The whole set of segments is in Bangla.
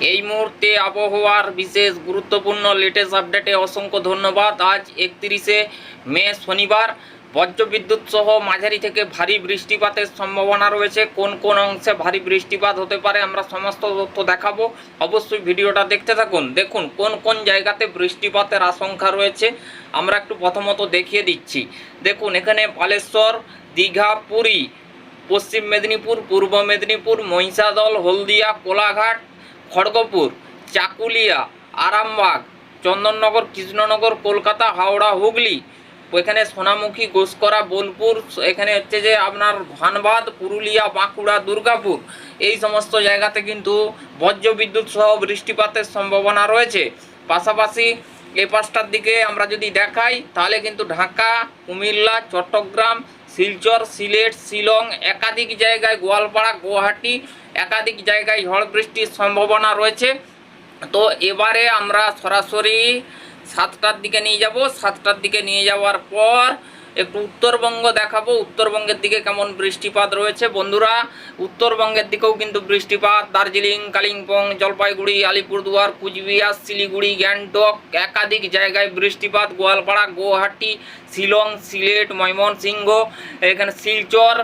এই মুহূর্তে আবহাওয়ার বিশেষ গুরুত্বপূর্ণ লেটেস্ট আপডেটে অসংখ্য ধন্যবাদ। আজ একত্রিশে মে শনিবার বজ্রবিদ্যুৎ সহ মাঝারি থেকে ভারী বৃষ্টিপাতের সম্ভাবনা রয়েছে। কোন কোন অংশে ভারী বৃষ্টিপাত হতে পারে আমরা সমস্ত তথ্য দেখাবো। অবশ্যই ভিডিওটা দেখতে থাকুন। দেখুন, কোন কোন জায়গাতে বৃষ্টিপাতের আশঙ্কা রয়েছে, আমরা একটু প্রথমত দেখিয়ে দিচ্ছি। দেখুন, এখানে বালেশ্বর, দীঘা, পুরী, পশ্চিম মেদিনীপুর, পূর্ব মেদিনীপুর, মহিষাদল, হলদিয়া, কোলাঘাট খড়গপুর, চাকুলিয়া, আরামবাগ, চন্দননগর, কৃষ্ণনগর, কলকাতা, হাওড়া, হুগলি, এখানে সোনামুখী ঘোষকরা বোলপুর, এখানে হচ্ছে যে আপনার ধানবাদ, পুরুলিয়া, বাঁকুড়া, দুর্গাপুর। এই সমস্ত জায়গাতে কিন্তু বজ্রবিদ্যুৎ সহ বৃষ্টিপাতের সম্ভাবনা রয়েছে। পাশাপাশি এই পাঁচটার দিকে আমরা যদি দেখাই, তাহলে কিন্তু ঢাকা, কুমিল্লা, চট্টগ্রাম শিলচর, সিলেট, শিলং, একাধিক জায়গায় গোয়ালপাড়া, গুয়াহাটি, একাধিক জায়গায় ঝড় বৃষ্টির সম্ভাবনা রয়েছে। তো এবারে আমরা সরাসরি সাতটার দিকে নিয়ে যাব। সাতটার দিকে নিয়ে যাওয়ার পর একটু উত্তরবঙ্গ দেখাবো। উত্তরবঙ্গের দিকে কেমন বৃষ্টিপাত রয়েছে? বন্ধুরা, উত্তরবঙ্গের দিকেও কিন্তু বৃষ্টিপাত। দার্জিলিং, কালিম্পং, জলপাইগুড়ি, আলিপুরদুয়ার, কুচবিহার, শিলিগুড়ি, গ্যাংটক একাধিক জায়গায় বৃষ্টিপাত। গোয়ালপাড়া, গুয়াহাটি, শিলং, সিলেট, ময়মনসিংহ, এখানে শিলচর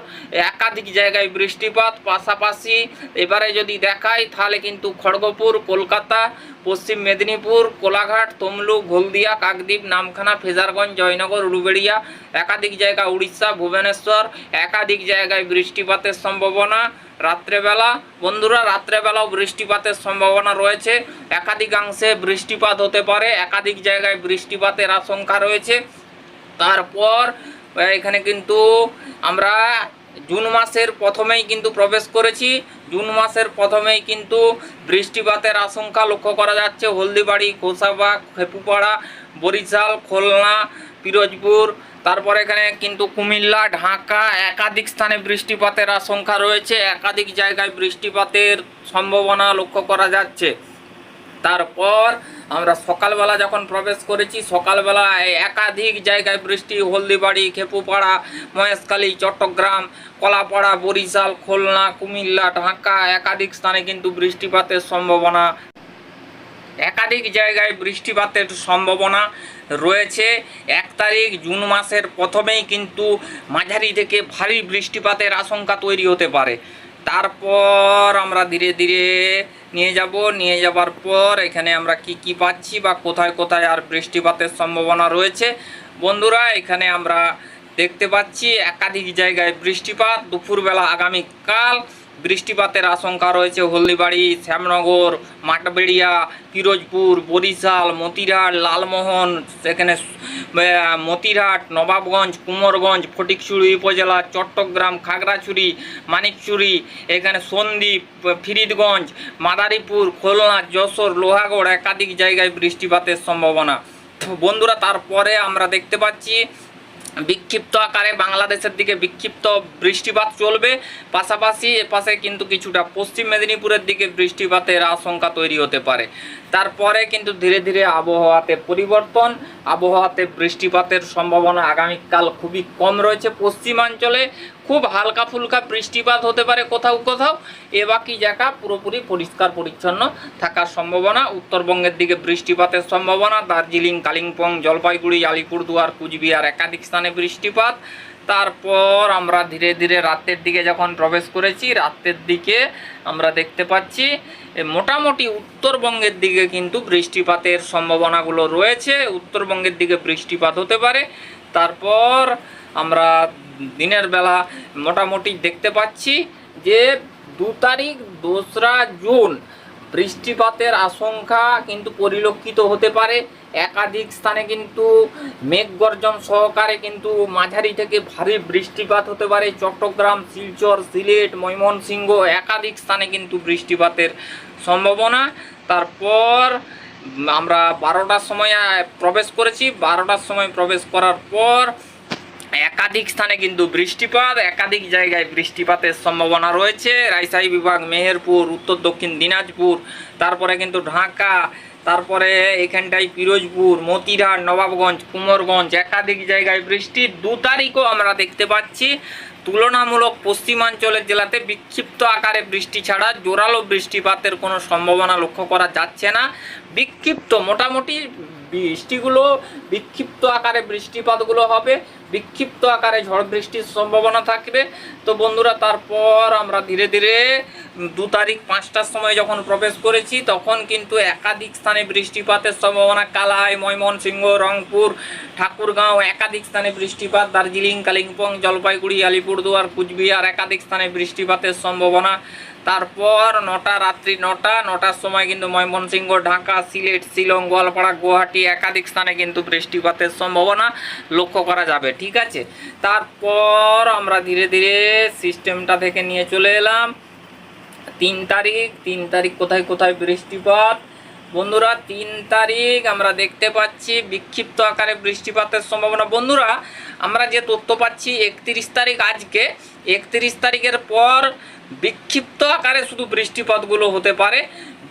একাধিক জায়গায় বৃষ্টিপাত। পাশাপাশি এবারে যদি দেখাই, তাহলে কিন্তু খড়গপুর, কলকাতা পশ্চিম মেদিনীপুর, কোলাঘাট, তমলুক, হলদিয়া, কাকদ্বীপ, নামখানা, ফেজারগঞ্জ, জয়নগর, উলুবেড়িয়া, একাধিক জায়গা উড়িষ্যা, ভুবনেশ্বর, একাধিক জায়গায় বৃষ্টিপাতের সম্ভাবনা রাত্রেবেলা। বন্ধুরা, রাত্রেবেলাও বৃষ্টিপাতের সম্ভাবনা রয়েছে। একাধিকাংশে বৃষ্টিপাত হতে পারে, একাধিক জায়গায় বৃষ্টিপাতের আশঙ্কা রয়েছে। তারপর, এখানে কিন্তু আমরা জুন মাসের প্রথমেই কিন্তু প্রবেশ করেছি। জুন মাসের প্রথমেই কিন্তু বৃষ্টিপাতের আশঙ্কা লক্ষ্য করা যাচ্ছে। হলদিবাড়ি গোসাবাগ খেপুপাড়া, বরিশাল, খুলনা, পিরোজপুর, তারপর এখানে কিন্তু কুমিল্লা, ঢাকা একাধিক স্থানে বৃষ্টিপাতের আশঙ্কা রয়েছে। একাধিক জায়গায় বৃষ্টিপাতের সম্ভাবনা লক্ষ্য করা যাচ্ছে। তারপর আমরা সকালবেলা যখন প্রবেশ করেছি, সকালবেলা একাধিক জায়গায় বৃষ্টি, হলদিবাড়ি, খেপুপাড়া, মহেশখালী, চট্টগ্রাম, কলাপাড়া, বরিশাল, খুলনা, কুমিল্লা, ঢাকা একাধিক স্থানে কিন্তু বৃষ্টিপাতের সম্ভাবনা। একাধিক জায়গায় বৃষ্টিপাতের সম্ভাবনা রয়েছে। এক তারিখ জুন মাসের প্রথমেই কিন্তু মাঝারি থেকে ভারী বৃষ্টিপাতের আশঙ্কা তৈরি হতে পারে। তারপর আমরা ধীরে ধীরে নিয়ে যাব, নিয়ে যাবার পর এখানে আমরা কি কি পাচ্ছি বা কোথায় কোথায় আর বৃষ্টিপাতের সম্ভাবনা রয়েছে। বন্ধুরা, এখানে আমরা দেখতে পাচ্ছি একাধিক জায়গায় বৃষ্টিপাত। দুপুরবেলা আগামীকাল বৃষ্টিপাতের আশঙ্কা রয়েছে হলদিবাড়ি শ্যামনগর মাটাবেড়িয়া পিরোজপুর বরিশাল মতিরহাট লালমোহন সেখানে আহ, মতিরহাট নবাবগঞ্জ কুমোরগঞ্জ ফটিকছড়ি উপজেলা চট্টগ্রাম খাগড়াছড়ি মানিকচুরি এখানে সন্দ্বীপ ফিরিদগঞ্জ মাদারীপুর খুলনা যশোর লোহাগড় একাধিক জায়গায় বৃষ্টিপাতের সম্ভাবনা। বন্ধুরা তারপরে আমরা দেখতে পাচ্ছি বিক্ষিপ্ত আকারে বাংলাদেশের দিকে বিক্ষিপ্ত বৃষ্টিপাত চলবে। পাশাপাশি এপাশে কিন্তু কিছুটা পশ্চিম মেদিনীপুরের দিকে বৃষ্টিপাতের আশঙ্কা তৈরি হতে পারে। তারপরে কিন্তু ধীরে ধীরে আবহাওয়াতে পরিবর্তন, আবহাওয়াতে বৃষ্টিপাতের সম্ভাবনা আগামীকাল খুবই কম রয়েছে পশ্চিমাঞ্চলে। খুব হালকা ফুলকা বৃষ্টিপাত হতে পারে কোথাও কোথাও। এ বাকি জায়গা পুরোপুরি পরিষ্কার পরিচ্ছন্ন থাকার সম্ভাবনা। উত্তরবঙ্গের দিকে বৃষ্টিপাতের সম্ভাবনা। দার্জিলিং, কালিম্পং, জলপাইগুড়ি, আলিপুরদুয়ার, কুচবিহার একাধিক স্থানে বৃষ্টিপাত। তারপর আমরা ধীরে ধীরে রাতের দিকে যখন প্রবেশ করেছি, রাতের দিকে আমরা দেখতে পাচ্ছি মোটামুটি উত্তরবঙ্গের দিকে কিন্তু বৃষ্টিপাতের সম্ভাবনাগুলো রয়েছে। উত্তরবঙ্গের দিকে বৃষ্টিপাত হতে পারে। তারপর আমরা দিনের বেলা মোটামুটি দেখতে পাচ্ছি যে দু তারিখ দোসরা জুন বৃষ্টিপাতের আশঙ্কা কিন্তু পরিলক্ষিত হতে পারে। একাধিক স্থানে কিন্তু মেঘ গর্জন সহকারে কিন্তু মাঝারি থেকে ভারী বৃষ্টিপাত হতে পারে। চট্টগ্রাম, শিলচর, সিলেট, ময়মনসিংহ একাধিক স্থানে কিন্তু বৃষ্টিপাতের সম্ভাবনা। তারপর আমরা বারোটার সময় প্রবেশ করেছি। বারোটার সময় প্রবেশ করার পর একাধিক স্থানে কিন্তু বৃষ্টিপাত, একাধিক জায়গায় বৃষ্টিপাতের সম্ভাবনা রয়েছে। রাজশাহী বিভাগ, মেহেরপুর, উত্তর দক্ষিণ দিনাজপুর, তারপরে কিন্তু ঢাকা, তারপরে এখানটায় পিরোজপুর মতিরহাট নবাবগঞ্জ, কুমোরগঞ্জ, একাধিক জায়গায় বৃষ্টি। দু তারিখও আমরা দেখতে পাচ্ছি। তুলনামূলক পশ্চিমাঞ্চলের জেলাতে বিক্ষিপ্ত আকারে বৃষ্টি ছাড়া জোরালো বৃষ্টিপাতের কোনো সম্ভাবনা লক্ষ্য করা যাচ্ছে না। বিক্ষিপ্ত মোটামুটি বৃষ্টিগুলো বিক্ষিপ্ত আকারে বৃষ্টিপাতগুলো হবে, বিক্ষিপ্ত আকারে ঝড় বৃষ্টির সম্ভাবনা থাকবে। তো বন্ধুরা, তারপর আমরা ধীরে ধীরে দু তারিখ পাঁচটার সময় যখন প্রবেশ করেছি, তখন কিন্তু একাধিক স্থানে বৃষ্টিপাতের সম্ভাবনা, কালাই, ময়মনসিংহ, রংপুর, ঠাকুরগাঁও একাধিক স্থানে বৃষ্টিপাত, দার্জিলিং, কালিম্পং, জলপাইগুড়ি, আলিপুরদুয়ার, কুচবিহার একাধিক স্থানে বৃষ্টিপাতের সম্ভাবনা তারপর নটা, রাত্রি নটা, নটার সময় কিন্তু ময়মনসিংহ, ঢাকা, সিলেট, শিলং, গোয়ালপাড়া, গুয়াহাটি একাধিক স্থানে কিন্তু বৃষ্টিপাতের সম্ভাবনা লক্ষ্য করা যাবে, ঠিক আছে? তারপর আমরা ধীরে ধীরে সিস্টেমটা থেকে নিয়ে চলে এলাম। তিন তারিখ তিন তারিখ কোথায় কোথায় বৃষ্টিপাত? বন্ধুরা, তিন তারিখ আমরা দেখতে পাচ্ছি বিক্ষিপ্ত আকারে বৃষ্টিপাতের সম্ভাবনা। বন্ধুরা, আমরা যে তথ্য পাচ্ছি একত্রিশ তারিখ আজকে, একত্রিশ তারিখের পর বিক্ষিপ্ত আকারে শুধু বৃষ্টিপাতগুলো হতে পারে।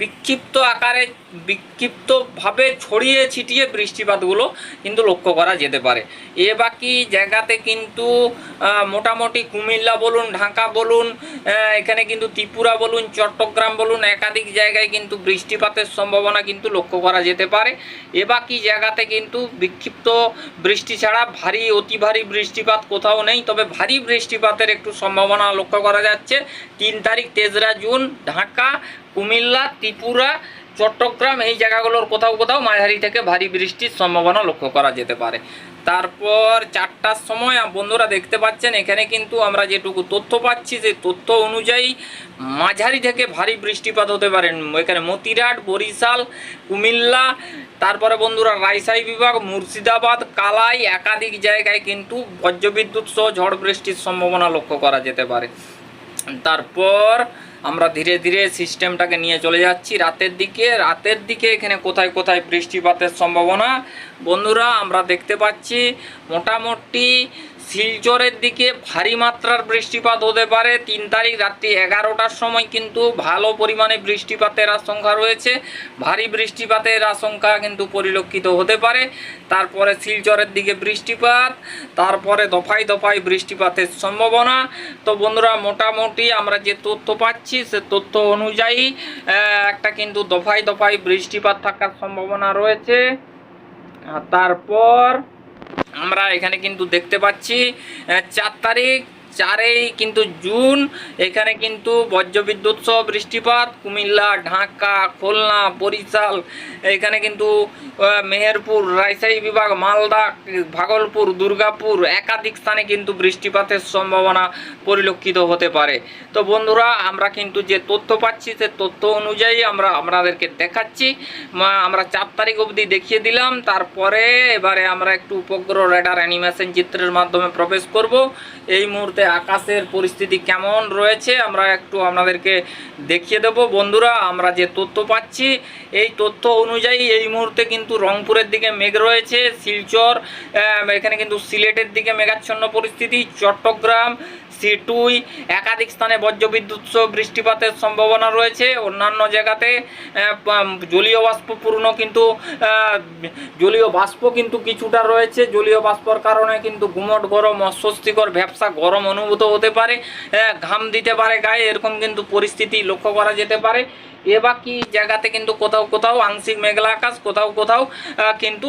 বিক্ষিপ্ত আকারে, বিক্ষিপ্তভাবে ছড়িয়ে ছিটিয়ে বৃষ্টিপাতগুলো কিন্তু লক্ষ্য করা যেতে পারে। এ বাকি জায়গাতে কিন্তু মোটামুটি কুমিল্লা বলুন, ঢাকা বলুন এখানে কিন্তু ত্রিপুরা বলুন, চট্টগ্রাম বলুন, একাধিক জায়গায় কিন্তু বৃষ্টিপাতের সম্ভাবনা কিন্তু লক্ষ্য করা যেতে পারে। এ বাকি জায়গাতে কিন্তু বিক্ষিপ্ত বৃষ্টি ছাড়া ভারী, অতি ভারী বৃষ্টিপাত কোথাও নেই, তবে ভারী বৃষ্টিপাতের একটু সম্ভাবনা লক্ষ্য করা যাচ্ছে। তিন তারিখ, তেসরা জুন, ঢাকা কুমিল্লা, ত্রিপুরা, চট্টগ্রাম এই জায়গাগুলোর কোথাও কোথাও মাঝারি থেকে ভারী বৃষ্টির সম্ভাবনা লক্ষ্য করা যেতে পারে। তারপর চারটার সময় বন্ধুরা দেখতে পাচ্ছেন, এখানে কিন্তু আমরা যেটুকু তথ্য পাচ্ছি যে তথ্য অনুযায়ী মাঝারি থেকে ভারী বৃষ্টিপাত হতে পারে। এখানে মতিরাট, বরিশাল, কুমিল্লা, তারপরে বন্ধুরা রাইসাই বিভাগ, মুর্শিদাবাদ, কালাই একাধিক জায়গায় কিন্তু বজ্রবিদ্যুৎ সহ ঝড় বৃষ্টির সম্ভাবনা লক্ষ্য করা যেতে পারে। তারপর আমরা ধীরে ধীরে সিস্টেমটাকে নিয়ে চলে যাচ্ছি। রাতের দিকে রাতের দিকে এখানে কোথায় কোথায় বৃষ্টিপাতের সম্ভাবনা? বন্ধুরা, আমরা দেখতে পাচ্ছি মোটামুটি শিলচরের দিকে ভারী মাত্রার বৃষ্টিপাত হতে পারে। তিন তারিখ রাত্রি এগারোটার সময় কিন্তু ভালো পরিমাণে বৃষ্টিপাতের আশঙ্কা রয়েছে। ভারী বৃষ্টিপাতের আশঙ্কা কিন্তু পরিলক্ষিত হতে পারে। তারপরে শিলচরের দিকে বৃষ্টিপাত, তারপরে দফায় দফায় বৃষ্টিপাতের সম্ভাবনা। তো বন্ধুরা, মোটামুটি আমরা যে তথ্য পাচ্ছি, সে তথ্য অনুযায়ী একটা কিন্তু দফায় দফায় বৃষ্টিপাত থাকার সম্ভাবনা রয়েছে। তারপর আমরা এখানে কিন্তু দেখতে পাচ্ছি চার তারিখ চারেই কিন্তু জুন, এখানে কিন্তু বজ্রবিদ্যুৎ সহ বৃষ্টিপাত, কুমিল্লা, ঢাকা, খুলনা, বরিশাল, এখানে কিন্তু মেহেরপুর, রাজশাহী বিভাগ, মালদা, ভাগলপুর, দুর্গাপুর একাধিক স্থানে কিন্তু বৃষ্টিপাতের সম্ভাবনা পরিলক্ষিত হতে পারে। তো বন্ধুরা, আমরা কিন্তু যে তথ্য পাচ্ছি, সে তথ্য অনুযায়ী আমরা আপনাদেরকে দেখাচ্ছি। আমরা চার তারিখ অবধি দেখিয়ে দিলাম। তারপরে এবারে আমরা একটু উপগ্রহ রেডার অ্যানিমেশন চিত্রের মাধ্যমে প্রবেশ করব। এই মুহূর্তে আকাশের পরিস্থিতি কেমন রয়েছে, আমরা একটু আপনাদেরকে দেখিয়ে দেব। বন্ধুরা, আমরা যে তথ্য পাচ্ছি, এই তথ্য অনুযায়ী এই মুহূর্তে কিন্তু রংপুরের দিকে মেঘ রয়েছে, শিলচর এখানে কিন্তু সিলেটের দিকে মেঘাচ্ছন্ন পরিস্থিতি, চট্টগ্রাম সিটুই একাধিক স্থানে বজ্রবিদ্যুৎ সহ বৃষ্টিপাতের সম্ভাবনা রয়েছে। অন্যান্য জায়গাতে জলীয় বাষ্পপূর্ণ কিন্তু জলীয় বাষ্প কিন্তু কিছুটা রয়েছে। জলীয় বাষ্পর কারণে কিন্তু গুমট গরম, অস্বস্তিকর ব্যবসা গরম অনুভূত হতে পারে। ঘাম দিতে পারে গায়ে, এরকম কিন্তু পরিস্থিতি লক্ষ্য করা যেতে পারে। এ বাকি জায়গাতে কিন্তু কোথাও কোথাও আংশিক মেঘলা আকাশ, কোথাও কোথাও কিন্তু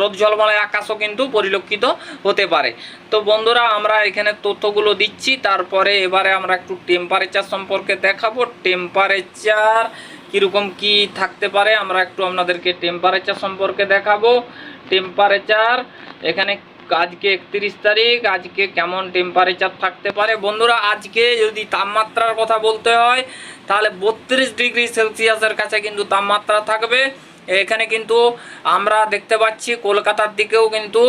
রোদ ঝলমলে আকাশও কিন্তু পরিলক্ষিত হতে পারে। তো বন্ধুরা, আমরা এখানে তথ্যগুলো দিচ্ছি। তারপরে এবারে আমরা একটু টেম্পারেচার সম্পর্কে দেখাবো। টেম্পারেচার কীরকম কি থাকতে পারে, আমরা একটু আপনাদেরকে টেম্পারেচার সম্পর্কে দেখাবো। টেম্পারেচার এখানে আজকে একত্রিশ তারিখ, আজকে কেমন টেম্পারেচার থাকতে পারে? বন্ধুরা, আজকে যদি তাপমাত্রার কথা বলতে হয়, তাহলে বত্রিশ ডিগ্রি সেলসিয়াসের কাছে কিন্তু তাপমাত্রা থাকবে। এখানে কিন্তু আমরা দেখতে পাচ্ছি কলকাতার দিকেও কিন্তু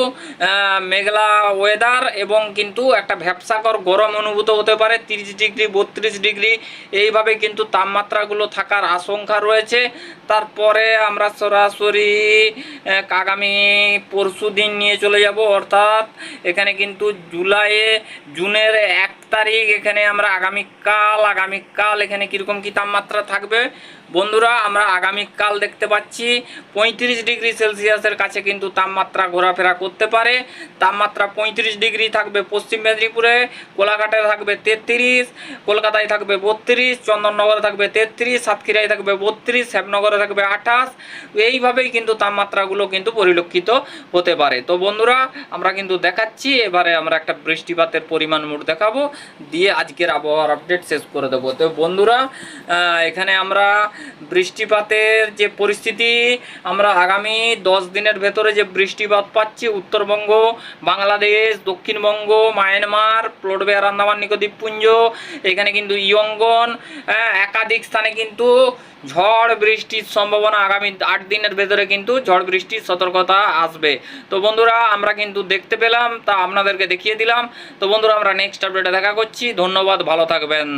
মেঘলা ওয়েদার এবং কিন্তু একটা ভ্যাবসাকর গরম অনুভূত হতে পারে, তিরিশ ডিগ্রি, বত্রিশ ডিগ্রি, এইভাবে কিন্তু তাপমাত্রাগুলো থাকার আশঙ্কা রয়েছে। তারপরে আমরা সরাসরি আগামী পরশু দিন নিয়ে চলে যাব, অর্থাৎ এখানে কিন্তু জুলাইয়ে জুনের এক তারিখ এখানে আমরা আগামীকাল আগামীকাল এখানে কীরকম কী তাপমাত্রা থাকবে বন্ধুরা, আমরা আগামীকাল দেখতে পাচ্ছি পঁয়ত্রিশ ডিগ্রি সেলসিয়াসের কাছে কিন্তু তাপমাত্রা ঘোরাফেরা করতে পারে। তাপমাত্রা পঁয়ত্রিশ ডিগ্রি থাকবে পশ্চিম মেদিনীপুরে কোলাঘাটে থাকবে তেত্রিশ, কলকাতায় থাকবে বত্রিশ, চন্দননগরে থাকবে তেত্রিশ, সাতক্ষীরায় থাকবে বত্রিশ, শ্যামনগরে থাকবে আঠাশ। এইভাবেই কিন্তু তাপমাত্রাগুলো কিন্তু পরিলক্ষিত হতে পারে। তো বন্ধুরা, আমরা কিন্তু দেখাচ্ছি, এবারে আমরা একটা বৃষ্টিপাতের পরিমাণ মোট দেখাবো। দিয়ে আজকের আবহাওয়ার আপডেট শেষ করে দেবো। তো বন্ধুরা এখানে আমরা বৃষ্টিপাতের যে পরিস্থিতি আমরা আগামী দশ দিনের ভেতরে যে বৃষ্টিপাত পাচ্ছি উত্তরবঙ্গ বাংলাদেশ দক্ষিণবঙ্গ মায়ানমার প্লটবে আর আন্দামান নিকোদ্বীপপুঞ্জ এখানে কিন্তু ইয়ঙ্গন হ্যাঁ, একাধিক স্থানে কিন্তু ঝড় বৃষ্টির সম্ভাবনা আগামী আট দিনের ভেতরে কিন্তু ঝড় বৃষ্টির সতর্কতা আসবে। তো বন্ধুরা আমরা কিন্তু দেখতে পেলাম তা আপনাদেরকে দেখিয়ে দিলাম। তো বন্ধুরা আমরা নেক্সট আপডেটে দেখা করছি। ধন্যবাদ ভালো থাকবেন।